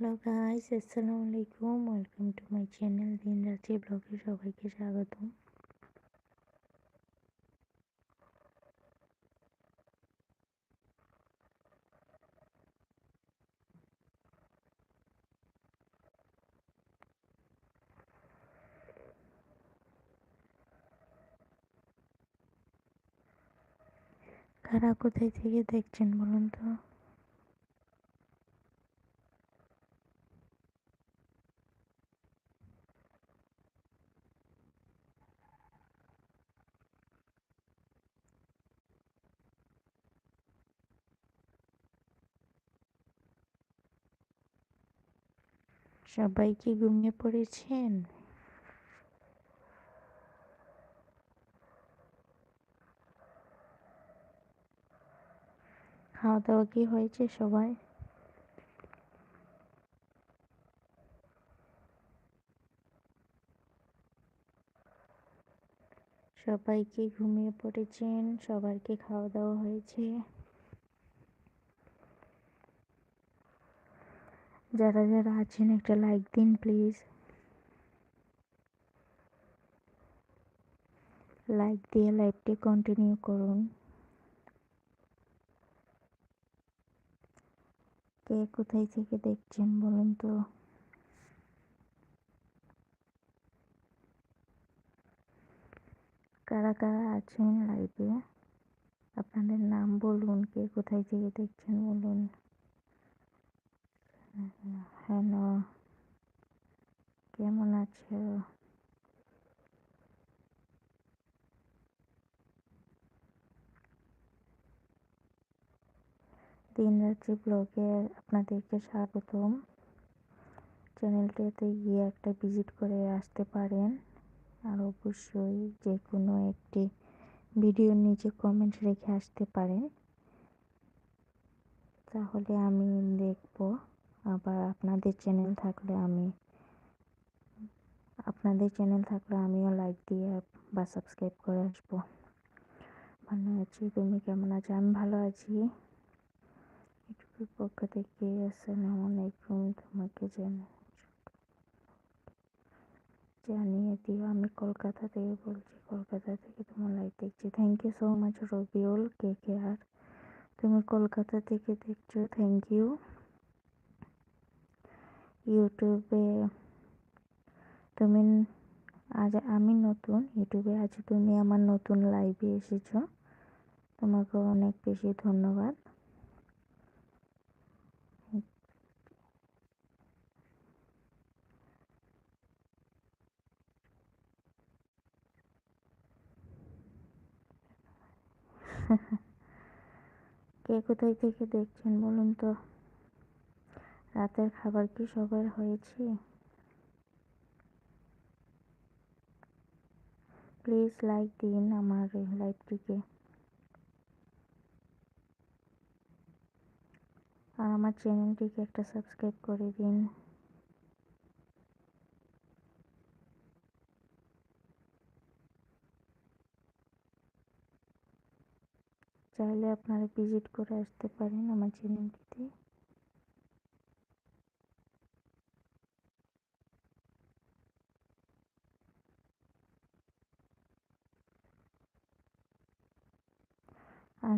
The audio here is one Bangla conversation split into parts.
হ্যালো গাইস আসসালামু আলাইকুম ওয়েলকাম টু মাই চ্যানেল দিন রাত্রি ব্লগে সবাইকে স্বাগতম। কারা কোথায় থেকে দেখছেন বলুন তো? সবাই কি ঘুমিয়ে পড়েছেন? খাওয়া দাওয়া কি হয়েছে সবাই সবাই কি ঘুমিয়ে পড়েছেন, সবার খাওয়া দাওয়া হয়েছে? যারা যারা আছেন, একটা লাইক দিন প্লিজ লাইক দিয়ে লাইভটি কন্টিনিউ করুন। কে কোথায় থেকে দেখছেন বলুন তো? কারা কারা আছেন লাইভে আপনাদের নাম বলুন, কে কোথায় থেকে দেখছেন বলুন। হ্যালো কেমন আছো দিন রাত্রি ব্লগে আপনাদেরকে স্বাগতম চ্যানেলটাতে গিয়ে একটা ভিজিট করে আসতে পারেন আর অবশ্যই যে কোনো একটি ভিডিওর নিচে কমেন্ট রেখে আসতে পারেন তাহলে আমি দেখব আবার আপনাদের চ্যানেল থাকলে আমি, আপনাদের চ্যানেল থাকলে আমিও লাইক দিয়ে বা সাবস্ক্রাইব করে আসব। ভালো আছি, তুমি কেমন আছো? আমি ভালো আছি। ইউটিউবের পক্ষ থেকে আসসালামু আলাইকুম, তোমাকে জানিয়ে দিও, আমি কলকাতা থেকে বলছি, কলকাতা থেকে তোমার লাইভ দেখছি। Thank you so much Rabiul, কে কে আর? তুমি কলকাতা থেকে দেখছ থ্যাংক ইউ ইউটিউবে তুমি আজ আমি নতুন ইউটিউবে আজ তুমি আমার নতুন লাইভে এসেছ। তোমাকে অনেক বেশি ধন্যবাদ। কে কোথায় থেকে দেখছেন বলুন তো? রাতের খাবার কি সবার হয়েছে? প্লিজ লাইক দিন আমার লাইভটিকে আর আমার চ্যানেলটিকে একটা সাবস্ক্রাইব করে দিন। চাইলে আপনারা ভিজিট করে আসতে পারেন আমার চ্যানেলটিতে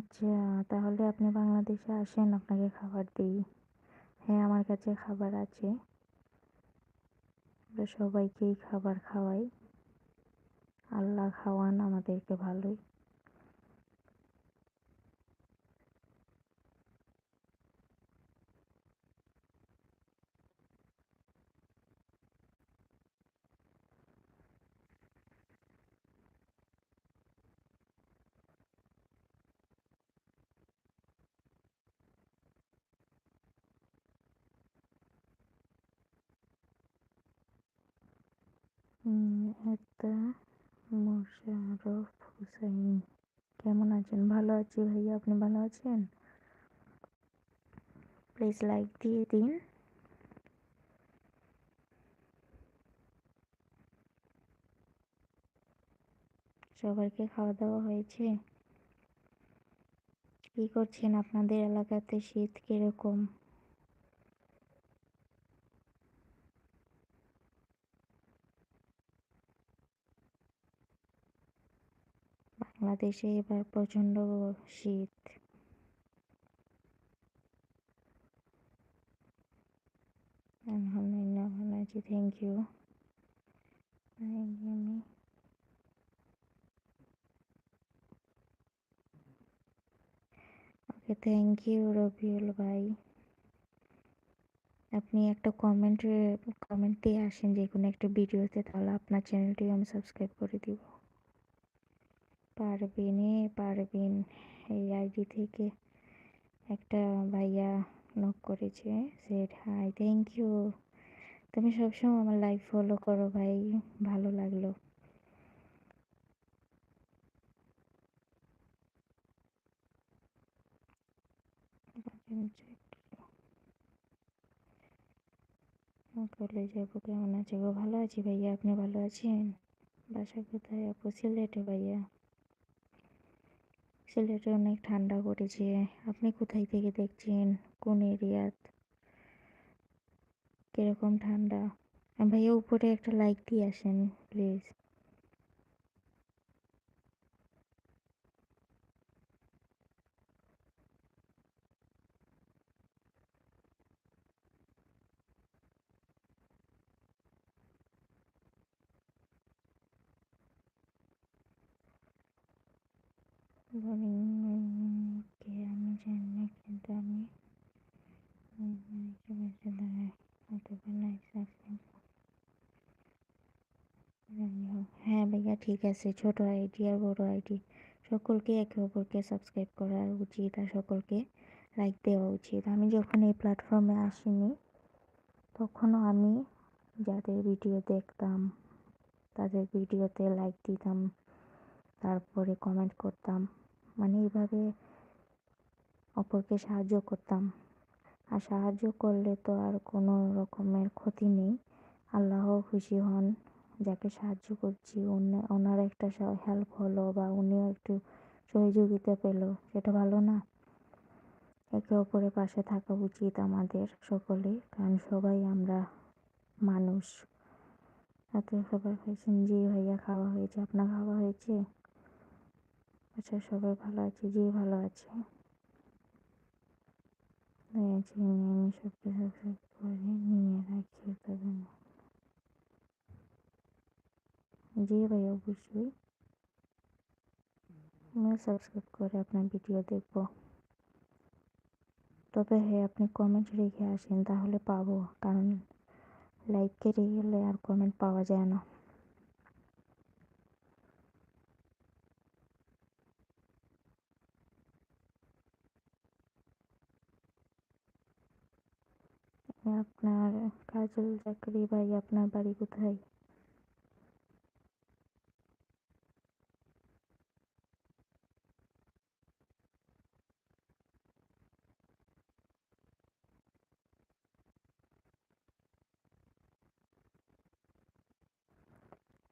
আচ্ছা তাহলে আপনি বাংলাদেশে আসেন, আপনাকে খাবার দিই। হ্যাঁ আমার কাছে খাবার আছে। আমরা সবাইকেই খাবার খাওয়াই। আল্লাহ খাওয়ান আমাদেরকে ভালোই। একটা মোশারফ হুসাইন। কেমন আছেন? ভালো আছি ভাইয়া, আপনি ভালো আছেন? প্লিজ লাইক দিয়ে দিন। সবাইকে খাওয়া দাওয়া হয়েছে? কি করছেন আপনাদের এলাকাতে শীত কীরকম? বাংলাদেশে এবার প্রচণ্ড শীত। আলহামদুলিল্লাহ ভালো আছি thank you okay thank you Rabiul ভাই। আপনি একটা কমেন্ট কমেন্ট দিয়ে আসেন যে কোনো একটা ভিডিওতে তাহলে আপনার চ্যানেলটিও আমি সাবস্ক্রাইব করে দিব। পারবিন, এ পারবিন। এই আইডি থেকে একটা ভাইয়া নক করেছে সেট হাই থ্যাংক ইউ তুমি সবসময় আমার লাইভ ফলো করো ভাই, ভালো লাগল। কলে যাব কেমন আছে গো? ভালো আছি ভাইয়া, আপনি ভালো আছেন? বাসা কোথায় আপু? সিলেটে ভাইয়া। সিলেটে অনেক ঠান্ডা পড়েছে। আপনি কোথায় থেকে দেখছেন? কোন এরিয়াত কীরকম ঠান্ডা? ভাইয়া, উপরে একটা লাইক দিয়ে আসেন প্লিজ আমি জানি না কিন্তু আমি হ্যাঁ ভাইয়া, ঠিক আছে। ছোট আইডি আর বড় আইডি, সকলকে একে অপরকে সাবস্ক্রাইব করা উচিত আর সকলকে লাইক দেওয়া উচিত। আমি যখন এই প্ল্যাটফর্মে আসিনি, তখনও আমি যাদের ভিডিও দেখতাম, তাদের ভিডিওতে লাইক দিতাম, তারপরে কমেন্ট করতাম। মানে এইভাবে অপরকে সাহায্য করতাম। আর সাহায্য করলে তো আর কোনো রকমের ক্ষতি নেই। আল্লাহ খুশি হন, যাকে সাহায্য করছি। ওনার একটা হেল্প হলো বা উনিও একটু সহযোগিতা পেল। সেটা ভালো না। একে অপরের পাশে থাকা উচিত আমাদের সকলে কারণ সবাই আমরা মানুষ। এত সবাই খাইছেন জি ভাইয়া খাওয়া হয়েছে, আপনার খাওয়া হয়েছে? আচ্ছা সবাই ভালো আছে? জি, ভালো আছে। আমি সব করে নিয়ে রাখি তবে জি ভাই, অবশ্যই। আমি সাবস্ক্রাইব করে আপনার ভিডিও দেখব। তবে হ্যাঁ আপনি কমেন্ট রেখে আসেন, তাহলে পাবো। কারণ লাইক কেটে গেলে আর কমেন্ট পাওয়া যায় না। আপনার কাজল চাকরি ভাই আপনার বাড়ি কোথায়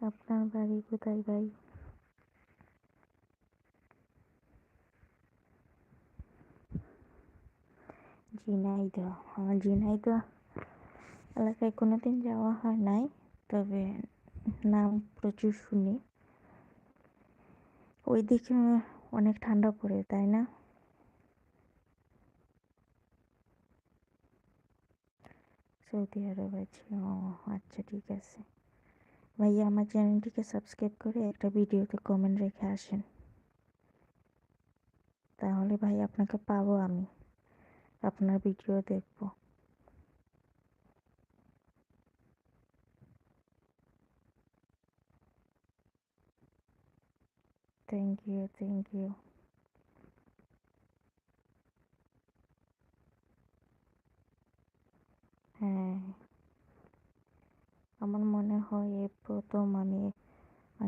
আপনার বাড়ি কোথায় ভাই ঝিনাইদহ আমার ঝিনাইদহ এলাকায় কোনোদিন যাওয়া হয় নাই, তবে নাম প্রচুর শুনি। ওই দিকে অনেক ঠান্ডা পড়ে, তাই না? সৌদি আরব আছে। ও আচ্ছা ঠিক আছে। ভাইয়া, আমার চ্যানেলটিকে সাবস্ক্রাইব করে একটা ভিডিওতে কমেন্ট রেখে আসেন। তাহলে ভাই, আপনাকে পাবো আমি। আপনার ভিডিও দেখব। থ্যাংক ইউ থ্যাংক ইউ হ্যাঁ। আমার মনে হয় এই প্রথম আমি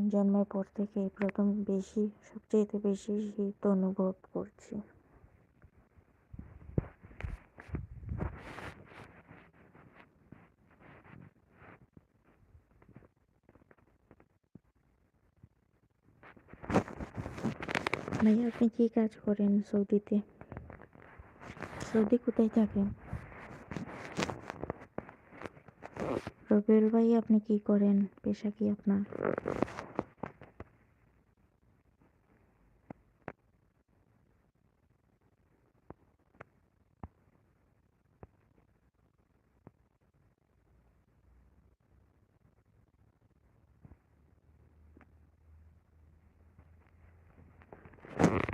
জন্মের পর থেকে এই প্রথম বেশি সবচেয়ে বেশি শীত অনুভব করছি। ভাইয়া, আপনি কি কাজ করেন সৌদিতে? সৌদি কোথায় থাকেন? রবিউল ভাই আপনি কি করেন? পেশা কি আপনার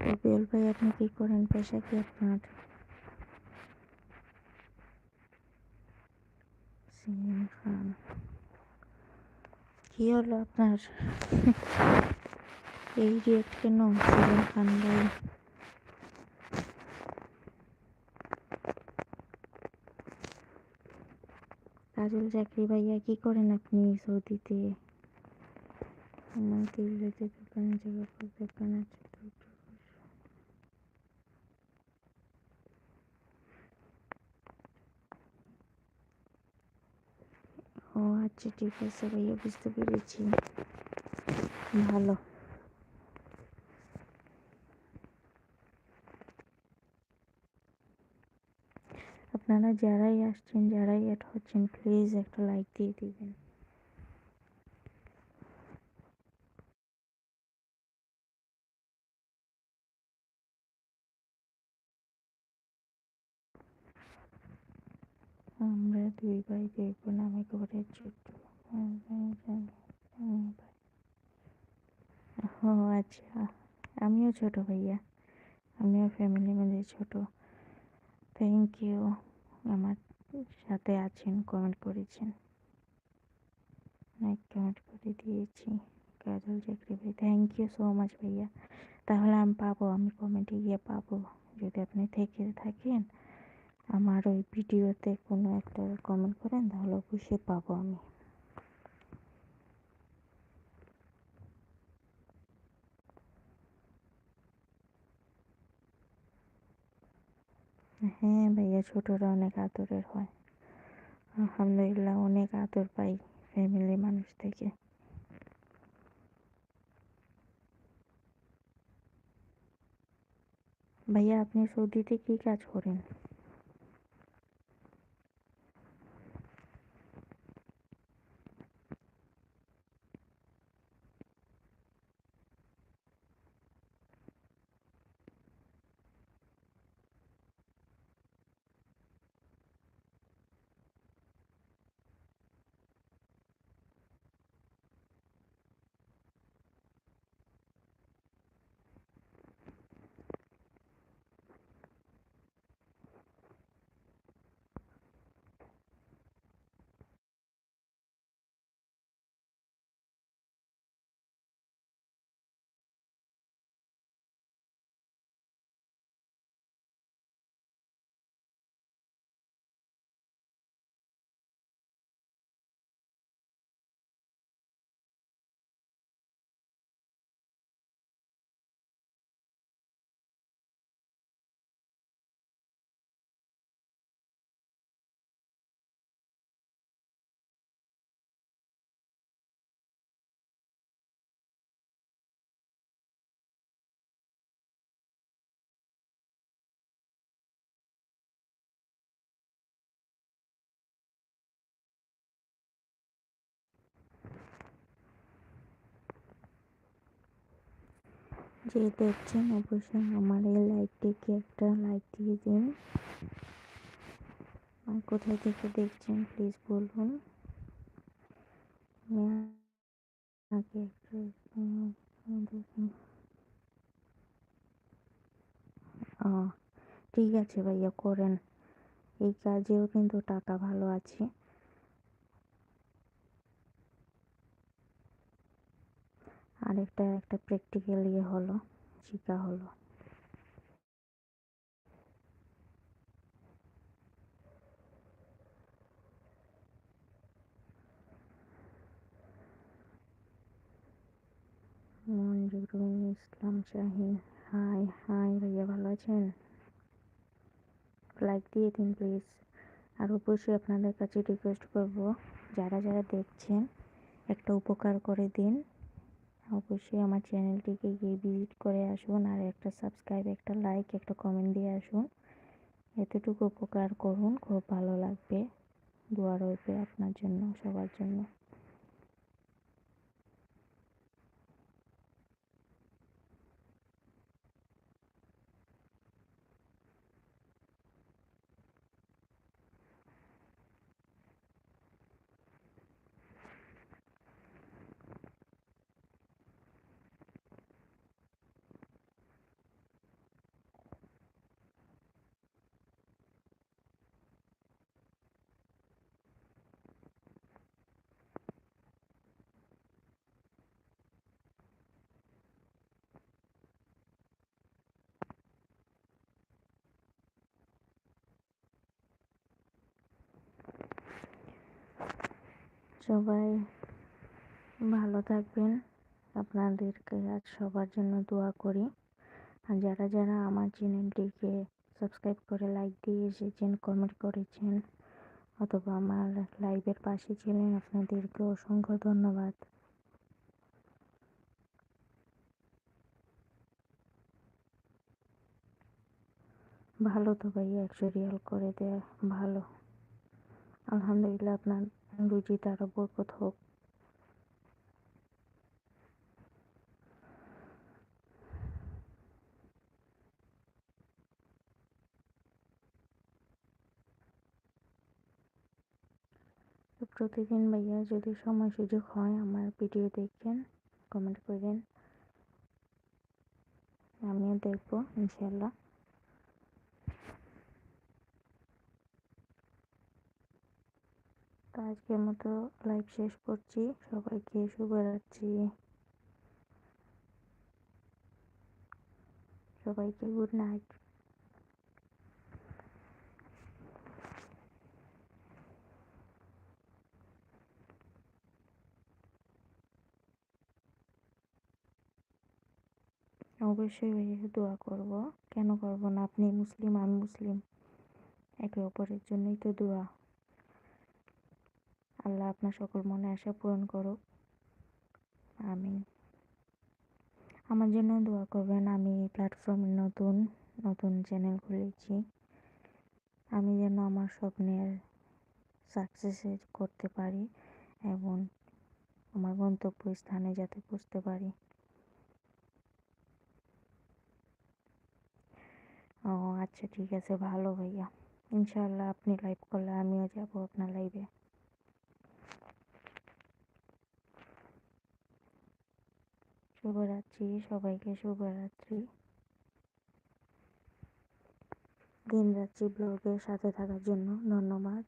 রবিউল ভাই আপনি কি করেন? পেশা কি আপনার? কি হলো আপনার? এই রিয়েক্ট কেন সিলিম খান ভাই। কাজল চাকরি ভাইয়া, কি করেন আপনি সৌদিতে? আমার তিরুলিতে দোকানে জায়গা দোকান আছে তো ও আচ্ছা ঠিক আছে ভাইয়া, বুঝতে পেরেছি। ভালো। আপনারা যারাই আসছেন, যারাই অ্যাড হচ্ছেন প্লিজ একটা লাইক দিয়ে দিবেন। আমরা দুই ভাই বোন আমি ঘরে ছোট ও আচ্ছা। আমিও ছোট ভাইয়া। আমিও ফ্যামিলি মধ্যে ছোট। থ্যাংক ইউ আমার সাথে আছেন কমেন্ট করেছেন। লাইক কমেন্ট করে দিয়েছি। কাজল চাকরি ভাই থ্যাংক ইউ সো মাচ ভাইয়া। তাহলে আমি পাবো, আমি কমেন্টে গিয়ে পাবো। যদি আপনি থেকে থাকেন আমার ওই ভিডিওতে কোনো একটা কমেন্ট করেন, তাহলে অবশ্যই পাবো আমি। হ্যাঁ ভাইয়া, ছোটরা অনেক আদরের হয়। আলহামদুলিল্লাহ, অনেক আদর পাই ফ্যামিলি মানুষ থেকে। ভাইয়া, আপনি সৌদিতে কি কাজ করেন? যে দেখছেন অবশ্যই আমার এই লাইভটিকে একটা লাইক দিয়ে দিন। আর কোথায় থেকে দেখছেন প্লিজ বলুন। আগে একটা ও ঠিক আছে ভাইয়া, করেন। এই কাজেও কিন্তু টাকা ভালো আছে। আরেকটা, একটা প্র্যাকটিক্যাল ইয়ে হলো শিখা হলো। মঞ্জুরুল ইসলাম শাহিন হাই হাই, ভাইয়া ভালো আছেন? লাইক দিয়ে দিন প্লিজ আর অবশ্যই আপনাদের কাছে রিকোয়েস্ট করব, যারা যারা দেখছেন, একটা উপকার করে দিন। অবশ্যই আমার চ্যানেলটিকে গিয়ে ভিজিট করে আসুন আর একটা সাবস্ক্রাইব, একটা লাইক, একটা কমেন্ট দিয়ে আসুন। এতটুকু উপকার করুন, খুব ভালো লাগবে। দোয়া রইবে আপনার জন্য, সবার জন্য। সবাই ভালো থাকবেন। আপনাদেরকে আজ সবার জন্য দোয়া করি। আর যারা যারা আমার চ্যানেলটিকে সাবস্ক্রাইব করে, লাইক দিয়ে এসেছেন, কমেন্ট করেছেন, অথবা আমার লাইভের পাশে ছিলেন, আপনাদেরকে অসংখ্য ধন্যবাদ। ভালো তো ভাই একশো রিয়াল করে দেয় ভালো। আলহামদুলিল্লাহ, আপনার রুজিতে আরও বরকত হোক। প্রতিদিন ভাইয়া যদি সময় সুযোগ হয় আমার ভিডিও দেখবেন কমেন্ট করবেন আমিও দেখব ইনশাল্লাহ তো আজকের মতো লাইভ শেষ করছি। সবাইকে শুভরাত্রি। সবাইকে গুড নাইট অবশ্যই দোয়া করব। কেন করব না? আপনি মুসলিম, আমি মুসলিম। একে অপরের জন্যই তো দোয়া। আল্লাহ আপনার সকল মনে আশা পূরণ করুক। আমি আমার জন্য দোয়া করবেন, আমি প্ল্যাটফর্মে নতুন নতুন চ্যানেল খুলেছি। আমি যেন আমার স্বপ্নের সাকসেস করতে পারি এবং আমার গন্তব্য স্থানে যাতে পৌঁছতে পারি। ও আচ্ছা ঠিক আছে, ভালো ভাইয়া। ইনশাল্লাহ আপনি লাইভ করলে আমিও যাব আপনার লাইভে শুভরাত্রি, সবাইকে শুভরাত্রি। দিনরাত্রি ব্লগের সাথে থাকার জন্য ধন্যবাদ।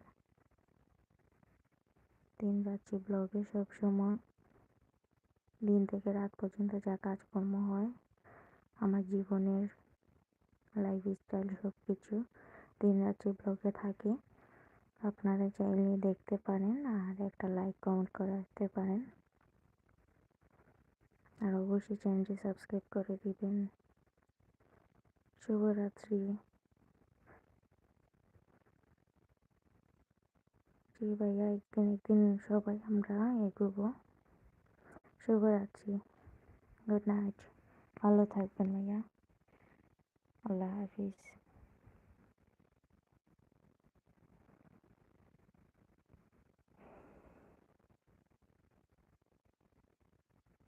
দিনরাত্রি ব্লগে সবসময় দিন থেকে রাত পর্যন্ত যা কাজকর্ম হয়, আমার জীবনের লাইফ স্টাইল সব কিছু দিনরাত্রি ব্লগে থাকে। আপনারা চাইলে দেখতে পারেন আর একটা লাইক কমেন্ট করে আসতে পারেন। আর অবশ্যই চ্যানেলটি সাবস্ক্রাইব করে দিবেন। শুভরাত্রি। জি ভাইয়া একদিন একদিন সবাই আমরা এগোবো। শুভরাত্রি। গুড নাইট ভালো থাকবেন ভাইয়া। আল্লাহ হাফিজ।